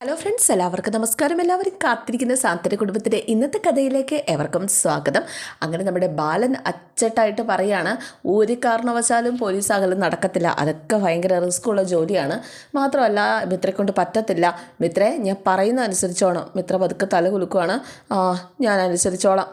Hello friends എല്ലാവർക്കും നമസ്കാരം. എല്ലാവരും കാത്തിരിക്കുന്ന സാന്ത്വന കുടുംബത്തിന്റെ ഇന്നത്തെ കഥയിലേക്ക് എവർക്കും സ്വാഗതം. അങ്ങനെ നമ്മുടെ ബാലൻ അച്ചട്ടായിട്ട് പറയാണ് ഒരു കാരണവശാലും പോലീസ് അകലും നടക്കത്തില്ല. അതൊക്കെ ഭയങ്കര റിസ്ക്കുള്ള ജോലിയാണ്. മാത്രമല്ല മിത്രയെ കൊണ്ട് പറ്റത്തില്ല. മിത്രേ ഞാൻ പറയുന്ന അനുസരിച്ചോണം. മിത്ര പതുക്കെ തല കുലുക്കുവാണ്. ഞാൻ അനുസരിച്ചോളാം.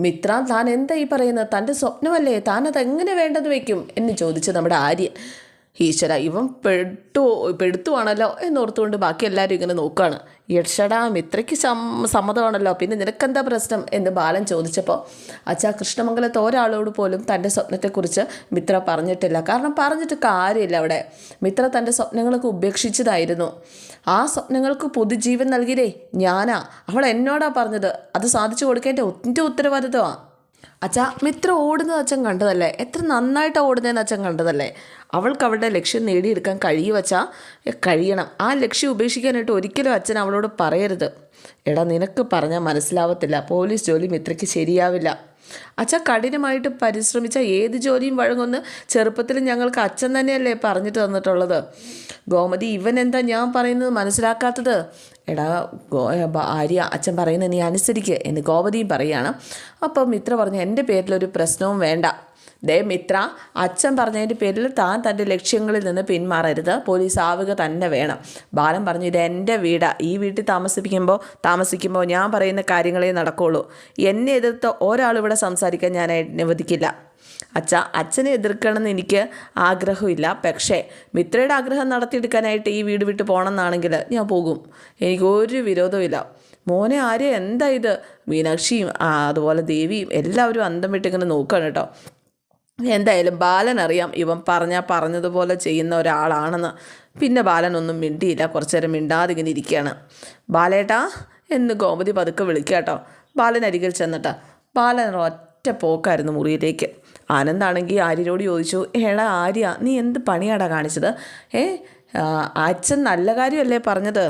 മിത്ര താൻ എന്താ ഈ പറയുന്നത്? തന്റെ സ്വപ്നമല്ലേ? താൻ അതെങ്ങനെ വേണ്ടത് വയ്ക്കും? എന്ന് ചോദിച്ചു നമ്മുടെ ആര്യൻ. ഈശ്വര ഇവൻ പെട്ടു പെടുത്തുവാണല്ലോ എന്നോർത്തുകൊണ്ട് ബാക്കി എല്ലാവരും ഇങ്ങനെ നോക്കുകയാണ് യക്ഷടാ മിത്രയ്ക്ക് സം സമ്മതമാണല്ലോ. പിന്നെ നിനക്കെന്താ പ്രശ്നം? എന്ന് ബാലൻ ചോദിച്ചപ്പോൾ അച്ഛാ കൃഷ്ണമംഗലത്ത് ഒരാളോട് പോലും തന്റെ സ്വപ്നത്തെക്കുറിച്ച് മിത്ര പറഞ്ഞിട്ടില്ല. കാരണം പറഞ്ഞിട്ട് കാര്യമില്ല അവിടെ. മിത്ര തന്റെ സ്വപ്നങ്ങളൊക്കെ ഉപേക്ഷിച്ചതായിരുന്നു. ആ സ്വപ്നങ്ങൾക്ക് പുതുജീവൻ നൽകിയതേ ഞാനാ. അവൾ എന്നോടാ പറഞ്ഞത്. അത് സാധിച്ചു കൊടുക്കേണ്ട എന്റെ ഉത്തരവാദിത്വമാണ് അച്ഛാ മിത്ര ഓടുന്നത് അച്ഛൻ കണ്ടതല്ലേ? എത്ര നന്നായിട്ട് ഓടുന്നതെന്ന് അച്ഛൻ കണ്ടതല്ലേ? അവൾക്ക് അവളുടെ ലക്ഷ്യം നേടിയെടുക്കാൻ കഴിയുവച്ചാൽ കഴിയണം. ആ ലക്ഷ്യം ഉപേക്ഷിക്കാനായിട്ട് ഒരിക്കലും അച്ഛൻ അവളോട് പറയരുത്. എടാ നിനക്ക് പറഞ്ഞാൽ മനസ്സിലാവത്തില്ല. പോലീസ് ജോലി മിത്രയ്ക്ക് ശരിയാവില്ല. അച്ഛൻ കഠിനമായിട്ട് പരിശ്രമിച്ച ഏത് ജോലിയും വഴങ്ങുമെന്ന് ചെറുപ്പത്തിൽ ഞങ്ങൾക്ക് അച്ഛൻ തന്നെയല്ലേ പറഞ്ഞിട്ട് തന്നിട്ടുള്ളത്. ഗോമതി ഇവൻ എന്താ ഞാൻ പറയുന്നത് മനസ്സിലാക്കാത്തത്? എടാ ആര്യ അച്ഛൻ പറയുന്നത് നീ അനുസരിക്കുക എന്ന് ഗോമതിയും പറയുകയാണ്. അപ്പം മിത്ര പറഞ്ഞു എന്റെ പേരിലൊരു പ്രശ്നവും വേണ്ട. ദേ മിത്ര അച്ഛൻ പറഞ്ഞതിന്റെ പേരിൽ താൻ തന്റെ ലക്ഷ്യങ്ങളിൽ നിന്ന് പിന്മാറരുത്. പോലീസ് ആവുക തന്നെ വേണം. ബാലൻ പറഞ്ഞു ഇത് എന്റെ വീടാണ് ഈ വീട്ടിൽ താമസിപ്പിക്കുമ്പോൾ താമസിക്കുമ്പോൾ ഞാൻ പറയുന്ന കാര്യങ്ങളേ നടക്കുള്ളൂ. എന്നെ എതിർത്ത് ഒരാളിവിടെ സംസാരിക്കാൻ ഞാൻ അനുവദിക്കില്ല. അച്ഛ അച്ഛനെ എതിർക്കണമെന്ന് എനിക്ക് ആഗ്രഹമില്ല. പക്ഷേ മിത്രയുടെ ആഗ്രഹം നടത്തിയെടുക്കാനായിട്ട് ഈ വീട് വിട്ട് പോകണമെന്നാണെങ്കിൽ ഞാൻ പോകും. എനിക്ക് ഒരു വിരോധമില്ല മോനെ ആരെ എന്താ ഇത്? മീനാക്ഷിയും അതുപോലെ ദേവിയും എല്ലാവരും അന്തം വിട്ടിങ്ങനെ നോക്കുകയാണ് കേട്ടോ. എന്തായാലും ബാലൻ അറിയാം ഇവൻ പറഞ്ഞാൽ പറഞ്ഞതുപോലെ ചെയ്യുന്ന ഒരാളാണെന്ന്. പിന്നെ ബാലൻ ഒന്നും മിണ്ടിയില്ല. കുറച്ചു നേരം മിണ്ടാതെ ഇങ്ങനെ ഇരിക്കുകയാണ്. ബാലേട്ടാ എന്ന് ഗോമതി പതുക്കെ വിളിക്കാട്ടോ കേട്ടോ. ബാലൻ അരികിൽ ചെന്നിട്ട് ബാലൻ ഒറ്റ പോക്കായിരുന്നു മുറിയിലേക്ക്. ആനന്ദാണെങ്കിൽ ആര്യരോട് ചോദിച്ചു ഏട ആര്യ നീ എന്ത് പണിയാടാ കാണിച്ചത്? ഏ അച്ഛൻ നല്ല കാര്യമല്ലേ പറഞ്ഞത്?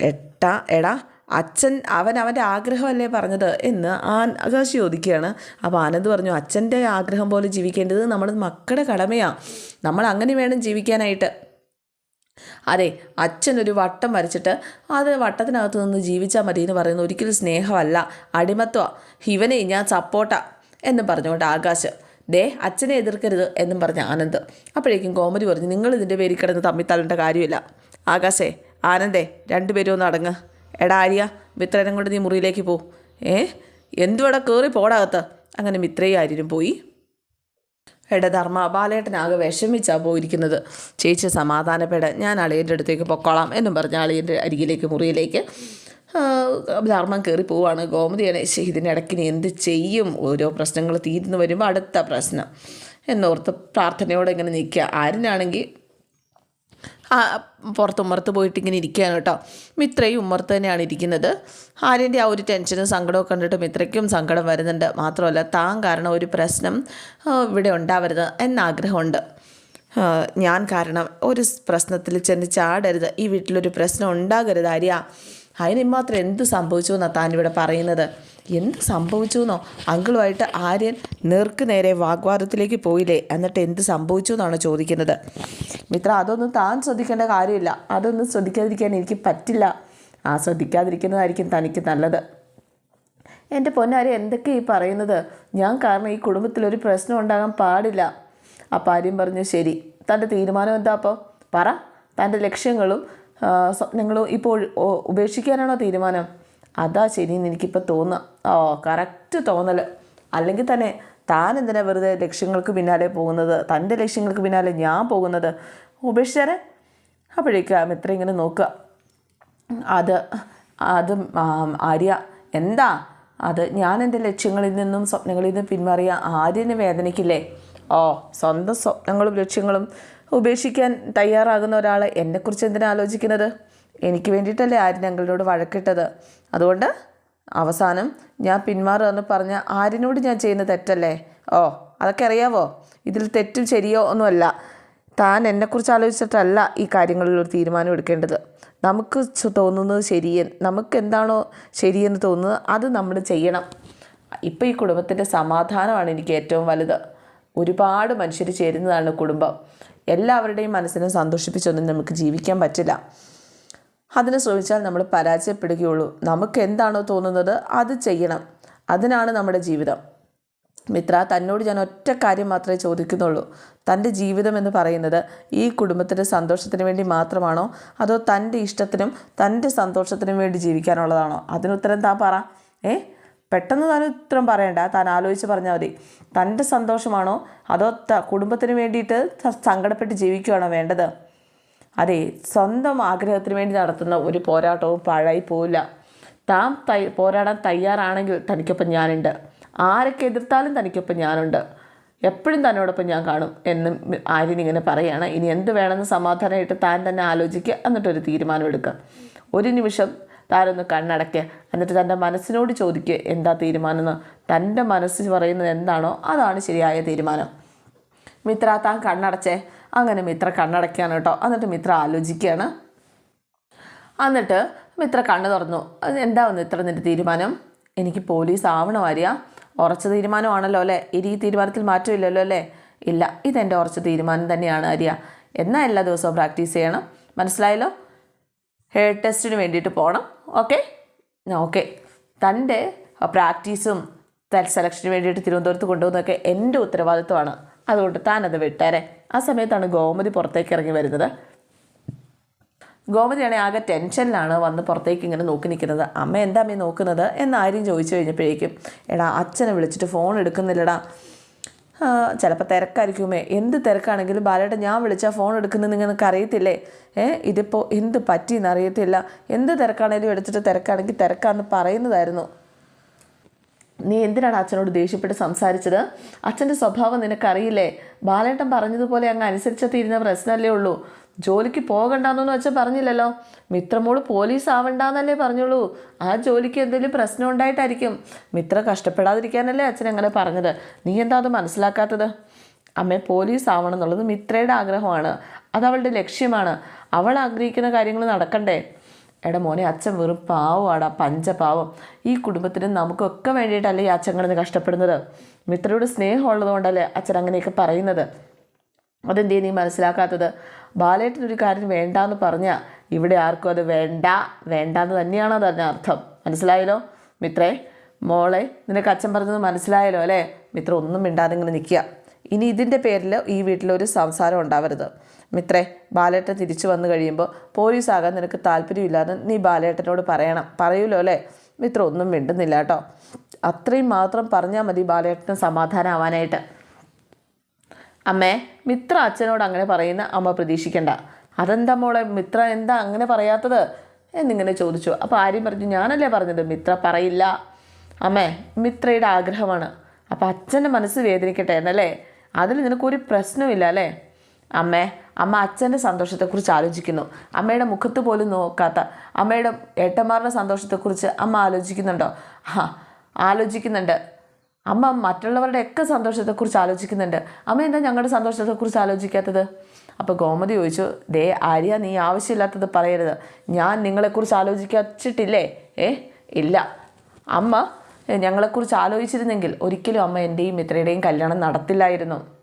എട്ടാ എടാ അച്ഛൻ അവൻ അവന്റെ ആഗ്രഹമല്ലേ പറഞ്ഞത് എന്ന് ആകാശ് ചോദിക്കുകയാണ്. അപ്പോൾ ആനന്ദ് പറഞ്ഞു അച്ഛന്റെ ആഗ്രഹം പോലെ ജീവിക്കേണ്ടത് നമ്മൾ മക്കളുടെ കടമയാണ് നമ്മൾ അങ്ങനെ വേണം ജീവിക്കാനായിട്ട്. അതെ അച്ഛൻ ഒരു വട്ടം വരച്ചിട്ട് അത് വട്ടത്തിനകത്ത് നിന്ന് ജീവിച്ചാൽ മതി എന്ന് പറയുന്നത് ഒരിക്കലും സ്നേഹമല്ല അടിമത്വമാണ് ഇവനെ ഞാൻ സപ്പോർട്ടാ എന്ന് പറഞ്ഞുകൊണ്ട് ആകാശ് ദേ അച്ഛനെ എതിർക്കരുത് എന്നും പറഞ്ഞ ആനന്ദ്. അപ്പോഴേക്കും കോമഡി പറഞ്ഞു നിങ്ങൾ ഇതിന്റെ പേരിൽ കിടന്ന് തമ്മിൽ തള്ളേണ്ട കാര്യമില്ല. ആകാശേ ആനന്ദേ രണ്ടുപേരും ഒന്ന് അടങ്ങ്. എടാ ആര്യ മിത്രനും കൊണ്ട് നീ മുറിയിലേക്ക് പോ. ഏ? എന്തുവടെ കയറി പോടാകത്ത്? അങ്ങനെ മിത്രയും ആര്യനും പോയി. എടാ ധർമ്മ ബാലേട്ടനാകെ വിഷമിച്ചാ പോയിരിക്കുന്നത്. ചേച്ചി സമാധാനപ്പെട ഞാൻ അളിയന്റെ അടുത്തേക്ക് പൊക്കോളാം എന്നും പറഞ്ഞ അളിയന്റെ അരികിലേക്ക് മുറിയിലേക്ക്. ധർമ്മം കയറി പോവാണ്. ഗോമതിയാണ് ഇതിനിടയ്ക്ക് ഇനി എന്ത് ചെയ്യും? ഓരോ പ്രശ്നങ്ങൾ തീരുന്നു വരുമ്പോൾ അടുത്ത പ്രശ്നം. എന്നോർത്ത് പ്രാർത്ഥനയോടെ ഇങ്ങനെ നിൽക്കുക. ആരിനാണെങ്കിൽ പുറത്ത് ഉമ്മർത്ത് പോയിട്ട് ഇങ്ങനെ ഇരിക്കുകയാണ് കേട്ടോ. മിത്രയും ഉമ്മർത്ത് തന്നെയാണ് ഇരിക്കുന്നത്. ആര്യന്റെ ആ ഒരു ടെൻഷനും സങ്കടമൊക്കെ കണ്ടിട്ട് മിത്രയ്ക്കും സങ്കടം വരുന്നുണ്ട്. മാത്രമല്ല താൻ കാരണം ഒരു പ്രശ്നം ഇവിടെ ഉണ്ടാവരുത് എന്നാഗ്രഹമുണ്ട്. ഞാൻ കാരണം ഒരു പ്രശ്നത്തിൽ ചെന്ന് ചാടരുത്. ഈ വീട്ടിലൊരു പ്രശ്നം ഉണ്ടാകരുത് ആര്യ. അതിന് മാത്രം എന്ത് സംഭവിച്ചു എന്നാണ് താൻ ഇവിടെ പറയുന്നത്? എന്ത് സംഭവിച്ചു എന്നോ അങ്കിളുമായിട്ട് ആര്യൻ നേർക്ക് നേരെ വാഗ്വാദത്തിലേക്ക് പോയില്ലേ? എന്നിട്ട് എന്ത് സംഭവിച്ചു എന്നാണ് ചോദിക്കുന്നത്. മിത്ര അതൊന്നും താൻ ശ്രദ്ധിക്കേണ്ട കാര്യമില്ല. അതൊന്നും ശ്രദ്ധിക്കാതിരിക്കാൻ എനിക്ക് പറ്റില്ല. ആ ശ്രദ്ധിക്കാതിരിക്കുന്നതായിരിക്കും തനിക്ക് നല്ലത്. എന്റെ പൊന്നാരി എന്തൊക്കെ ഈ പറയുന്നത്? ഞാൻ കാരണം ഈ കുടുംബത്തിലൊരു പ്രശ്നം ഉണ്ടാകാൻ പാടില്ല. അപ്പം ആര്യം പറഞ്ഞു ശരി. തന്റെ തീരുമാനം എന്താ അപ്പോൾ പറ. തന്റെ ലക്ഷ്യങ്ങളും സ്വപ്നങ്ങളും ഇപ്പോൾ ഉപേക്ഷിക്കാനാണോ തീരുമാനം? അതാ ശരിയെന്ന് എനിക്കിപ്പോൾ തോന്നാം. ഓ കറക്റ്റ് തോന്നൽ അല്ലെങ്കിൽ തന്നെ താൻ എന്തിനാ വെറുതെ ലക്ഷ്യങ്ങൾക്ക് പിന്നാലെ പോകുന്നത്? തന്റെ ലക്ഷ്യങ്ങൾക്ക് പിന്നാലെ ഞാൻ പോകുന്നത്? ഉപേക്ഷിച്ചാരെ? അപ്പോഴേക്കും മിത്ര ഇങ്ങനെ നോക്കുക അത് അത് ആര്യ എന്താ? അത് ഞാൻ എന്റെ ലക്ഷ്യങ്ങളിൽ നിന്നും സ്വപ്നങ്ങളിൽ നിന്നും പിന്മാറിയ ആര്യനെ വേദനിക്കില്ലേ? ഓ സ്വന്തം സ്വപ്നങ്ങളും ലക്ഷ്യങ്ങളും ഉപേക്ഷിക്കാൻ തയ്യാറാകുന്ന ഒരാളെ എന്നെക്കുറിച്ച് എന്തിനാ ആലോചിക്കുന്നത്? എനിക്ക് വേണ്ടിയിട്ടല്ലേ ആര്യൻ ഞങ്ങളോട് വഴക്കിട്ടത്? അതുകൊണ്ട് അവസാനം ഞാൻ പിന്മാറുകയെന്ന് പറഞ്ഞ ആര്യനോട് ഞാൻ ചെയ്യുന്ന തെറ്റല്ലേ? ഓ അതൊക്കെ അറിയാവോ? ഇതിൽ തെറ്റും ശരിയോ ഒന്നുമല്ല. താൻ എന്നെക്കുറിച്ച് ആലോചിച്ചിട്ടല്ല ഈ കാര്യങ്ങളിൽ ഒരു തീരുമാനം എടുക്കേണ്ടത്. നമുക്ക് തോന്നുന്നത് ശരിയെന്ന് നമുക്ക് എന്താണോ ശരിയെന്ന് തോന്നുന്നത് അത് നമ്മൾ ചെയ്യണം. ഇപ്പോൾ ഈ കുടുംബത്തിന്റെ സമാധാനമാണ് എനിക്ക് ഏറ്റവും വലുത്. ഒരുപാട് മനുഷ്യർ ചേരുന്നതാണ് കുടുംബം. എല്ലാവരുടെയും മനസ്സിനെ സന്തോഷിപ്പിച്ചൊന്നും നമുക്ക് ജീവിക്കാൻ പറ്റില്ല. അതിന് ശ്രമിച്ചാൽ നമ്മൾ പരാജയപ്പെടുകയുള്ളൂ. നമുക്ക് എന്താണോ തോന്നുന്നത് അത് ചെയ്യണം. അതിനാണ് നമ്മുടെ ജീവിതം. മിത്ര തന്നോട് ഞാൻ ഒറ്റ കാര്യം മാത്രമേ ചോദിക്കുന്നുള്ളൂ. തന്റെ ജീവിതം എന്ന് പറയുന്നത് ഈ കുടുംബത്തിന്റെ സന്തോഷത്തിന് വേണ്ടി മാത്രമാണോ? അതോ തന്റെ ഇഷ്ടത്തിനും തന്റെ സന്തോഷത്തിനും വേണ്ടി ജീവിക്കാനുള്ളതാണോ? അതിനുത്തരം താൻ പറ. ഏ? പെട്ടെന്ന് താൻ ഉത്തരം പറയണ്ട. താൻ ആലോചിച്ച് പറഞ്ഞാൽ മതി. തന്റെ സന്തോഷമാണോ? അതോ കുടുംബത്തിന് വേണ്ടിയിട്ട് സങ്കടപ്പെട്ട് ജീവിക്കുകയാണോ വേണ്ടത്? അതെ സ്വന്തം ആഗ്രഹത്തിന് വേണ്ടി നടത്തുന്ന ഒരു പോരാട്ടവും പാഴായി പോവില്ല. താൻ തൈ പോരാടാൻ തയ്യാറാണെങ്കിൽ തനിക്കൊപ്പം ഞാനുണ്ട്. ആരൊക്കെ എതിർത്താലും തനിക്കൊപ്പം ഞാനുണ്ട്. എപ്പോഴും തന്നോടൊപ്പം ഞാൻ കാണും എന്നും ആര്യൻ ഇങ്ങനെ പറയുകയാണ് ഇനി എന്ത് വേണമെന്ന് സമാധാനമായിട്ട് താൻ തന്നെ ആലോചിക്കുക എന്നിട്ടൊരു തീരുമാനമെടുക്കുക. ഒരു നിമിഷം താനൊന്ന് കണ്ണടയ്ക്കുക എന്നിട്ട് തന്റെ മനസ്സിനോട് ചോദിക്കുക എന്താ തീരുമാനം എന്ന് തന്റെ മനസ്സ് പറയുന്നത് എന്താണോ അതാണ് ശരിയായ തീരുമാനം. മിത്ര താൻ കണ്ണടച്ചേ. അങ്ങനെ മിത്ര കണ്ണടയ്ക്കുകയാണ് കേട്ടോ. എന്നിട്ട് മിത്ര ആലോചിക്കുകയാണ്. എന്നിട്ട് മിത്ര കണ്ണ് തുറന്നു. എന്താ വന്നു ഇത്ര നിന്റെ തീരുമാനം? എനിക്ക് പോലീസ് ആവണം ആര്യ? ഉറച്ച തീരുമാനമാണല്ലോ അല്ലേ? ഇനി ഈ തീരുമാനത്തിൽ മാറ്റമില്ലല്ലോ അല്ലേ? ഇല്ല ഇതെന്റെ ഉറച്ച തീരുമാനം തന്നെയാണ് ആര്യ. എന്നാൽ എല്ലാ ദിവസവും പ്രാക്ടീസ് ചെയ്യണം. മനസ്സിലായല്ലോ? ഹെയർ ടെസ്റ്റിന് വേണ്ടിയിട്ട് പോകണം ഓക്കെ? ഓക്കെ. തന്റെ പ്രാക്ടീസും സെലക്ഷന് വേണ്ടിയിട്ട് തിരുവനന്തപുരത്ത് കൊണ്ടുപോകുന്നതൊക്കെ എന്റെ ഉത്തരവാദിത്വമാണ്. അതുകൊണ്ട് താനത് വിട്ടേരെ. ആ സമയത്താണ് ഗോമതി പുറത്തേക്ക് ഇറങ്ങി വരുന്നത്. ഗോമതിയാണെങ്കിൽ ആകെ ടെൻഷനിലാണ് വന്ന് പുറത്തേക്ക് ഇങ്ങനെ നോക്കി നിൽക്കുന്നത്. അമ്മ എന്താ അമ്മ നോക്കുന്നത്? എന്ന് ആര്യം ചോദിച്ചു കഴിഞ്ഞപ്പോഴേക്കും എടാ അച്ഛനെ വിളിച്ചിട്ട് ഫോൺ എടുക്കുന്നില്ലടാ. ചിലപ്പോൾ തിരക്കായിരിക്കുമേ എന്ത് തിരക്കാണെങ്കിലും ബാലേട്ട ഞാൻ വിളിച്ചാൽ ഫോൺ എടുക്കുന്നത് നിങ്ങൾക്ക് അറിയത്തില്ലേ? ഏ ഇതിപ്പോൾ എന്ത് പറ്റിയെന്ന് അറിയത്തില്ല. എന്ത് തിരക്കാണെങ്കിലും എടുത്തിട്ട് തിരക്കാണെങ്കിൽ തിരക്കാന്ന് പറയുന്നതായിരുന്നു. നീ എന്തിനാണ് അച്ഛനോട് ദേഷ്യപ്പെട്ട് സംസാരിച്ചത്? അച്ഛന്റെ സ്വഭാവം നിനക്കറിയില്ലേ? ബാലേട്ടൻ പറഞ്ഞതുപോലെ അങ്ങ് അനുസരിച്ച തീരുന്ന പ്രശ്നമല്ലേ ഉള്ളൂ. ജോലിക്ക് പോകണ്ടെന്നൊന്നും അച്ഛൻ പറഞ്ഞില്ലല്ലോ. മിത്രമോൾ പോലീസ് ആവണ്ടെന്നല്ലേ പറഞ്ഞുള്ളൂ. ആ ജോലിക്ക് എന്തെങ്കിലും പ്രശ്നം ഉണ്ടായിട്ടായിരിക്കും. മിത്ര കഷ്ടപ്പെടാതിരിക്കാനല്ലേ അച്ഛൻ അങ്ങനെ പറഞ്ഞത്. നീ എന്താ അത് മനസ്സിലാക്കാത്തത്? അമ്മ പോലീസ് ആവണം എന്നുള്ളത് മിത്രയുടെ ആഗ്രഹമാണ്. അത് അവളുടെ ലക്ഷ്യമാണ്. അവൾ ആഗ്രഹിക്കുന്ന കാര്യങ്ങൾ നടക്കണ്ടേ? എടാ മോനെ അച്ഛൻ വെറും പാവമാടാ പഞ്ചപാവം. ഈ കുടുംബത്തിന് നമുക്കൊക്കെ വേണ്ടിയിട്ടല്ലേ ഈ അച്ഛൻ കിടന്ന് കഷ്ടപ്പെടുന്നത്? മിത്രയോട് സ്നേഹമുള്ളതുകൊണ്ടല്ലേ അച്ഛൻ അങ്ങനെയൊക്കെ പറയുന്നത്? അതെന്തേ നീ മനസ്സിലാക്കാത്തത്? ബാലേട്ടൻ ഒരു കാര്യം വേണ്ടാന്ന് പറഞ്ഞാൽ ഇവിടെ ആർക്കും അത് വേണ്ട വേണ്ടാന്ന് തന്നെയാണ് അതിന് അർത്ഥം? മനസ്സിലായല്ലോ? മിത്രേ മോളെ നിനക്ക് അച്ഛൻ പറഞ്ഞത് മനസ്സിലായല്ലോ അല്ലേ? മിത്ര ഒന്നും മിണ്ടാതെ ഇങ്ങനെ നിൽക്കുക. ഇനി ഇതിന്റെ പേരിൽ ഈ വീട്ടിലൊരു സംസാരം ഉണ്ടാവരുത്. മിത്രേ ബാലേട്ടൻ തിരിച്ചു വന്നു കഴിയുമ്പോൾ പോലീസാകാൻ നിനക്ക് താല്പര്യമില്ലാന്ന് നീ ബാലേട്ടനോട് പറയണം. പറയൂലോ അല്ലേ? മിത്ര ഒന്നും മിണ്ടുന്നില്ല കേട്ടോ. അത്രയും മാത്രം പറഞ്ഞാൽ മതി ബാലേട്ടന് സമാധാനമാവാനായിട്ട് അമ്മേ മിത്ര അച്ഛനോട് അങ്ങനെ പറയുന്ന അമ്മ പ്രതീക്ഷിക്കണ്ട. അതെന്താ മോളെ മിത്ര എന്താ അങ്ങനെ പറയാത്തത്? എന്നിങ്ങനെ ചോദിച്ചു. അപ്പോൾ ആര്യം പറഞ്ഞു ഞാനല്ലേ പറഞ്ഞത്? മിത്ര പറയില്ല. അമ്മേ മിത്രയുടെ ആഗ്രഹമാണ്. അപ്പോൾ അച്ഛന്റെ മനസ്സ് വേദനിക്കട്ടെ എന്നല്ലേ? അതിൽ നിനക്കൊരു പ്രശ്നമില്ല അല്ലേ? അമ്മേ അമ്മ അച്ഛന്റെ സന്തോഷത്തെക്കുറിച്ച് ആലോചിക്കുന്നു. അമ്മയുടെ മുഖത്ത് പോലും നോക്കാത്ത അമ്മയുടെ ഏട്ടന്മാരുടെ സന്തോഷത്തെക്കുറിച്ച് അമ്മ ആലോചിക്കുന്നുണ്ടോ? ആ ആലോചിക്കുന്നുണ്ട്. അമ്മ മറ്റുള്ളവരുടെയൊക്കെ സന്തോഷത്തെക്കുറിച്ച് ആലോചിക്കുന്നുണ്ട്. അമ്മ എന്താ ഞങ്ങളുടെ സന്തോഷത്തെക്കുറിച്ച് ആലോചിക്കാത്തത്? അപ്പോൾ ഗോമതി ചോദിച്ചു ദേ ആര്യ നീ ആവശ്യമില്ലാത്തത് പറയരുത്. ഞാൻ നിങ്ങളെക്കുറിച്ച് ആലോചിച്ചിട്ടില്ലേ ഏ ഇല്ല. അമ്മ ഞങ്ങളെക്കുറിച്ച് ആലോചിച്ചിരുന്നെങ്കിൽ ഒരിക്കലും അമ്മ എന്റെയും മിത്രയുടെയും കല്യാണം നടത്തില്ലായിരുന്നു.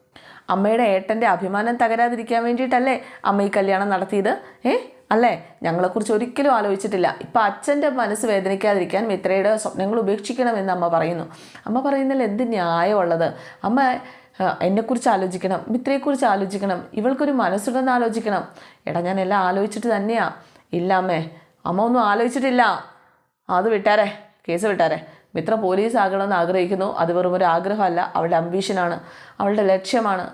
അമ്മയുടെ ഏട്ടന്റെ അഭിമാനം തകരാതിരിക്കാൻ വേണ്ടിയിട്ടല്ലേ അമ്മ ഈ കല്യാണം നടത്തിയത്? ഏ? അല്ലേ? ഞങ്ങളെക്കുറിച്ച് ഒരിക്കലും ആലോചിച്ചിട്ടില്ല. ഇപ്പം അച്ഛന്റെ മനസ്സ് വേദനിക്കാതിരിക്കാൻ മിത്രയുടെ സ്വപ്നങ്ങൾ ഉപേക്ഷിക്കണമെന്ന് അമ്മ പറയുന്നു. അമ്മ പറയുന്നതിൽ എന്ത് ന്യായമുള്ളത്? അമ്മ എന്നെക്കുറിച്ച് ആലോചിക്കണം മിത്രയെക്കുറിച്ച് ആലോചിക്കണം ഇവൾക്കൊരു മനസ്സുണ്ടെന്ന് ആലോചിക്കണം. എടാ ഞാൻ എല്ലാം ആലോചിച്ചിട്ട് തന്നെയാ. ഇല്ല അമ്മേ അമ്മ ഒന്നും ആലോചിച്ചിട്ടില്ല. അത് വിട്ടാരേ കേസ് വിട്ടാരെ. മിത്ര പോലീസ് ആകണമെന്ന് ആഗ്രഹിക്കുന്നു. അത് വെറും ഒരു ആഗ്രഹമല്ല. അവളുടെ അംബീഷനാണ് അവളുടെ ലക്ഷ്യമാണ്.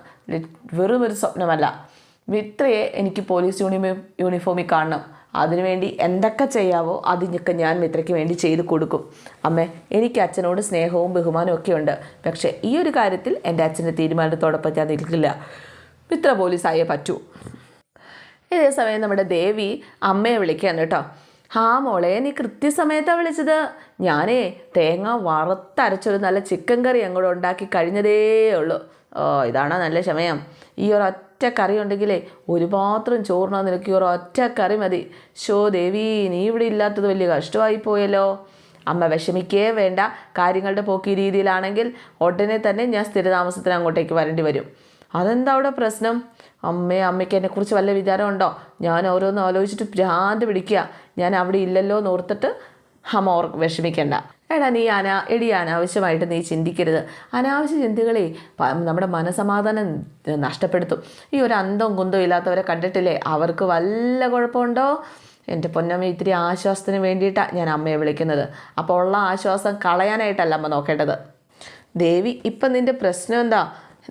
വെറും ഒരു സ്വപ്നമല്ല. മിത്രയെ എനിക്ക് പോലീസ് യൂണിഫോം യൂണിഫോമിൽ കാണണം. അതിനുവേണ്ടി എന്തൊക്കെ ചെയ്യാവോ അതിനൊക്കെ ഞാൻ മിത്രയ്ക്ക് വേണ്ടി ചെയ്ത് കൊടുക്കും. അമ്മേ എനിക്ക് അച്ഛനോട് സ്നേഹവും ബഹുമാനവും ഒക്കെ ഉണ്ട്. പക്ഷേ ഈ ഒരു കാര്യത്തിൽ എന്റെ അച്ഛന്റെ തീരുമാനത്തോടൊപ്പം ഞാൻ നിൽക്കില്ല. മിത്ര പോലീസായേ പറ്റൂ. ഇതേ സമയം നമ്മുടെ ദേവി അമ്മയെ വിളിക്കുകയാണ് കേട്ടോ. ആ മോളെ നീ കൃത്യസമയത്താണ് വിളിച്ചത്. ഞാനേ തേങ്ങ വറുത്തരച്ചൊരു നല്ല ചിക്കൻ കറി അങ്ങോട്ട് ഉണ്ടാക്കി കഴിഞ്ഞതേ ഉള്ളൂ. ഓ ഇതാണോ നല്ല ക്ഷമയം ഈ ഒരു ഒറ്റ കറി ഉണ്ടെങ്കിലേ ഒരു പാത്രം ചോറിനാ നിനക്ക് ഈ ഒരു ഒറ്റ കറി മതി. ഷോ ദേവി നീ ഇവിടെ ഇല്ലാത്തത് വലിയ കഷ്ടമായി പോയല്ലോ. അമ്മ വിഷമിക്കേ വേണ്ട. കാര്യങ്ങളുടെ പോക്കി രീതിയിലാണെങ്കിൽ ഉടനെ തന്നെ ഞാൻ സ്ഥിരതാമസത്തിന് അങ്ങോട്ടേക്ക് വരേണ്ടി വരും. അതെന്താ അവിടെ പ്രശ്നം? അമ്മേ അമ്മയ്ക്ക് എന്നെക്കുറിച്ച് വല്ല വിചാരമുണ്ടോ? ഞാൻ ഓരോന്ന് ആലോചിച്ചിട്ട് ഭ്രാന്ത് പിടിക്കുക. ഞാൻ അവിടെ ഇല്ലല്ലോ എന്ന് ഓർത്തിട്ട് അമ്മ ഓർ വിഷമിക്കണ്ട. എടാ നീ അനാ എടി അനാവശ്യമായിട്ട് നീ ചിന്തിക്കരുത്. അനാവശ്യ ചിന്തകളെ നമ്മുടെ മനസമാധാനം നഷ്ടപ്പെടുത്തും. ഈ ഒരു അന്തം കുന്തം ഇല്ലാത്തവരെ കണ്ടിട്ടില്ലേ? അവർക്ക് വല്ല കുഴപ്പമുണ്ടോ? എന്റെ പൊന്നമ്മ ഇത്തിരി ആശ്വാസത്തിന് വേണ്ടിയിട്ടാണ് ഞാൻ അമ്മയെ വിളിക്കുന്നത്. അപ്പോൾ ഉള്ള ആശ്വാസം കളയാനായിട്ടല്ല അമ്മ നോക്കേണ്ടത്. ദേവി ഇപ്പം നിന്റെ പ്രശ്നം എന്താ?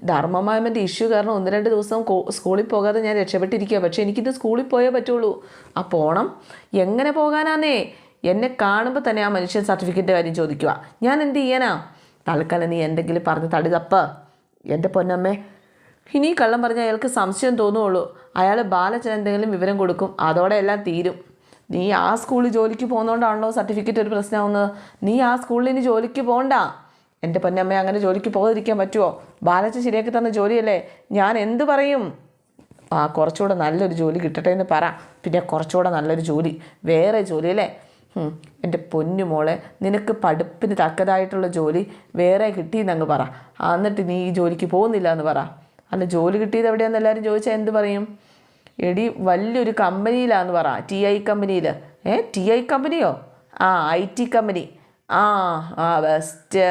ധർമ്മമായമ്മന്റെ ഇഷ്യൂ കാരണം ഒന്ന് രണ്ട് ദിവസം സ്കൂളിൽ പോകാതെ ഞാൻ രക്ഷപ്പെട്ടിരിക്കുക പക്ഷേ എനിക്കിത് സ്കൂളിൽ പോയേ പറ്റുള്ളൂ. ആ പോണം. എങ്ങനെ പോകാനാന്നേ? എന്നെ കാണുമ്പോൾ തന്നെ ആ മനുഷ്യൻ സർട്ടിഫിക്കറ്റ് കാര്യം ചോദിക്കുക ഞാൻ എന്ത് ചെയ്യാനാ? തൽക്കാലം നീ എന്തെങ്കിലും പറഞ്ഞ് തടി തപ്പ എന്റെ പൊന്നമ്മേ ഇനി കള്ളം പറഞ്ഞാൽ അയാൾക്ക് സംശയം തോന്നുള്ളൂ അയാൾ ബാലച്ചൻ എന്തെങ്കിലും വിവരം കൊടുക്കും. അതോടെ എല്ലാം തീരും. നീ ആ സ്കൂളിൽ ജോലിക്ക് പോകുന്നതുകൊണ്ടാണല്ലോ സർട്ടിഫിക്കറ്റ് ഒരു പ്രശ്നമാവുന്നത്. നീ ആ സ്കൂളിൽ ഇനി ജോലിക്ക് പോകണ്ട എന്റെ പൊന്നമ്മ അങ്ങനെ ജോലിക്ക് പോകാതിരിക്കാൻ പറ്റുമോ ബാലച്ചൻ ശരിയാക്കി തന്ന ജോലിയല്ലേ? ഞാൻ എന്ത് പറയും? ആ കുറച്ചുകൂടെ നല്ലൊരു ജോലി കിട്ടട്ടെ എന്ന് പറ. പിന്നെ കുറച്ചുകൂടെ നല്ലൊരു ജോലി വേറെ ജോലി അല്ലേ? എന്റെ പൊന്നു മോളെ നിനക്ക് പഠിപ്പിന് തക്കതായിട്ടുള്ള ജോലി വേറെ കിട്ടിയെന്നങ്ങ് പറ. എന്നിട്ട് നീ ഈ ജോലിക്ക് പോകുന്നില്ല എന്ന് പറ. അല്ല ജോലി കിട്ടിയത് എവിടെയാണെന്ന് എല്ലാവരും ചോദിച്ചാൽ എന്ത് പറയും? എടി വലിയൊരു കമ്പനിയിലാന്ന് പറ. ടി ഐ കമ്പനിയിൽ ഏ ടി ഐ കമ്പനിയോ? ആ ഐ ടി കമ്പനി. ആ ആ ബെസ്റ്റ്.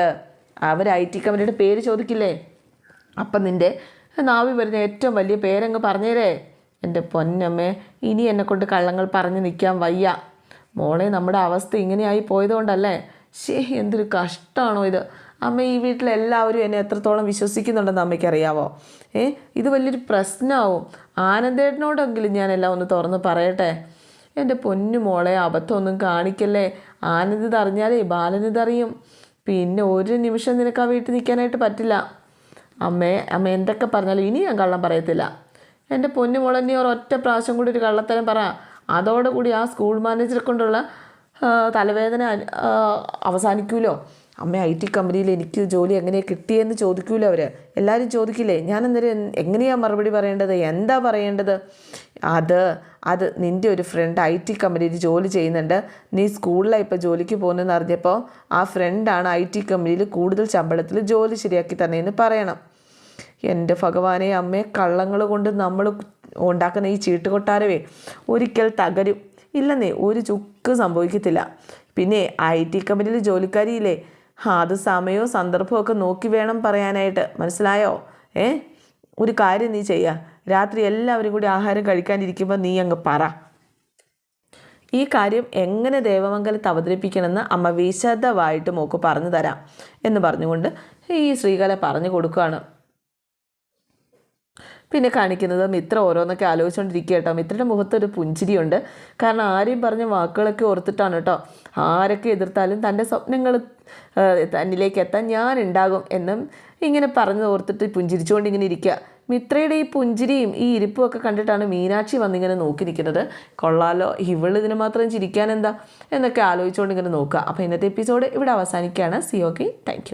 അവർ ഐ ടി കമ്പനിയുടെ പേര് ചോദിക്കില്ലേ? അപ്പം നിന്റെ നാവി വരുന്ന ഏറ്റവും വലിയ പേരങ്ങ് പറഞ്ഞേരേ. എന്റെ പൊന്നമ്മേ ഇനി എന്നെക്കൊണ്ട് കള്ളങ്ങൾ പറഞ്ഞ് നിൽക്കാൻ വയ്യ. മോളെ നമ്മുടെ അവസ്ഥ ഇങ്ങനെയായി പോയതുകൊണ്ടല്ലേ? ശേ എന്തൊരു കഷ്ടമാണോ ഇത്. അമ്മ ഈ വീട്ടിലെല്ലാവരും എന്നെ എത്രത്തോളം വിശ്വസിക്കുന്നുണ്ടെന്ന് അമ്മയ്ക്ക് അറിയാവോ ഏ ഇത് വലിയൊരു പ്രശ്നമാവും ആനന്ദേട്ടനോടെങ്കിലും ഞാനെല്ലാം ഒന്ന് തുറന്ന് പറയട്ടെ. എന്റെ പൊന്നു മോളെ അബദ്ധമൊന്നും കാണിക്കല്ലേ. ആനന്ദ് ബാലനിതറിയും പിന്നെ ഒരു നിമിഷം നിനക്ക് ആ വീട്ടിൽ നിൽക്കാനായിട്ട് പറ്റില്ല. അമ്മേ അമ്മ എന്തൊക്കെ പറഞ്ഞാലും ഇനി ഞാൻ കള്ളം പറയത്തില്ല. എന്റെ പൊന്നു മോളെ നീ ഒരൊറ്റ പ്രാവശ്യം കൂടി ഒരു കള്ളത്തരം പറ. അതോടുകൂടി ആ സ്കൂൾ മാനേജറെ കൊണ്ടുള്ള തലവേദന അവസാനിക്കൂലോ? അമ്മ ഐ ടി കമ്പനിയിൽ എനിക്ക് ജോലി എങ്ങനെയാണ് കിട്ടിയെന്ന് ചോദിക്കൂല അവർ എല്ലാവരും ചോദിക്കില്ലേ ഞാൻ അന്നേരം എങ്ങനെയാണ് മറുപടി പറയേണ്ടത്? എന്താ പറയേണ്ടത്? അത് അത് നിന്റെ ഒരു ഫ്രണ്ട് ഐ ടി കമ്പനിയിൽ ജോലി ചെയ്യുന്നുണ്ട്. നീ സ്കൂളിലാണ് ഇപ്പോൾ ജോലിക്ക് പോകുന്നതെന്ന് അറിഞ്ഞപ്പോൾ ആ ഫ്രണ്ടാണ് ഐ ടി കമ്പനിയിൽ കൂടുതൽ ശമ്പളത്തിൽ ജോലി ശരിയാക്കി തന്നെയെന്ന് പറയണം. എന്റെ ഭഗവാനെ അമ്മയെ കള്ളങ്ങൾ കൊണ്ട് നമ്മൾ ഉണ്ടാക്കുന്ന ഈ ചീട്ടുകൊട്ടാരവേ ഒരിക്കൽ തകരും. ഇല്ലെന്നേ ഒരു ചുക്ക് സംഭവിക്കത്തില്ല. പിന്നെ ഐ ടി കമ്പനിയിൽ ജോലിക്കാരിയില്ലേ അത് സമയവും സന്ദർഭവും ഒക്കെ നോക്കി വേണം പറയാനായിട്ട്. മനസ്സിലായോ? ഏ? ഒരു കാര്യം നീ ചെയ്യുക രാത്രി എല്ലാവരും കൂടി ആഹാരം കഴിക്കാനിരിക്കുമ്പോൾ നീ അങ്ങ് പറ. ഈ കാര്യം എങ്ങനെ ദേവമംഗലത്ത് അവതരിപ്പിക്കണമെന്ന് അമ്മ വിശദമായിട്ട് മോക്ക് പറഞ്ഞു തരാം എന്ന് പറഞ്ഞുകൊണ്ട് ഈ സ്ത്രീകളെ പറഞ്ഞു കൊടുക്കുകയാണ്. പിന്നെ കാണിക്കുന്നത് മിത്ര ഓരോന്നൊക്കെ ആലോചിച്ചുകൊണ്ടിരിക്കുക കേട്ടോ മിത്രയുടെ മുഖത്ത് ഒരു പുഞ്ചിരിയുണ്ട്. കാരണം ആരെയും പറഞ്ഞ വാക്കുകളൊക്കെ ഓർത്തിട്ടാണ് കേട്ടോ ആരൊക്കെ എതിർത്താലും തന്റെ സ്വപ്നങ്ങൾ തന്നിലേക്ക് എത്താൻ ഞാൻ ഉണ്ടാകും എന്നും ഇങ്ങനെ പറഞ്ഞ് ഓർത്തിട്ട് പുഞ്ചിരിച്ചുകൊണ്ട് ഇങ്ങനെ ഇരിക്കുക. മിത്രയുടെ ഈ പുഞ്ചിരിയും ഈ ഇരിപ്പും ഒക്കെ കണ്ടിട്ടാണ് മീനാക്ഷി വന്നിങ്ങനെ നോക്കി നിൽക്കുന്നത്. കൊള്ളാലോ ഇവൾ ഇതിന് മാത്രം ചിരിക്കാൻ എന്താ? എന്നൊക്കെ ആലോചിച്ചുകൊണ്ട് ഇങ്ങനെ നോക്കുക. അപ്പോൾ ഇന്നത്തെ എപ്പിസോഡ് ഇവിടെ അവസാനിക്കുകയാണ്. C okay thank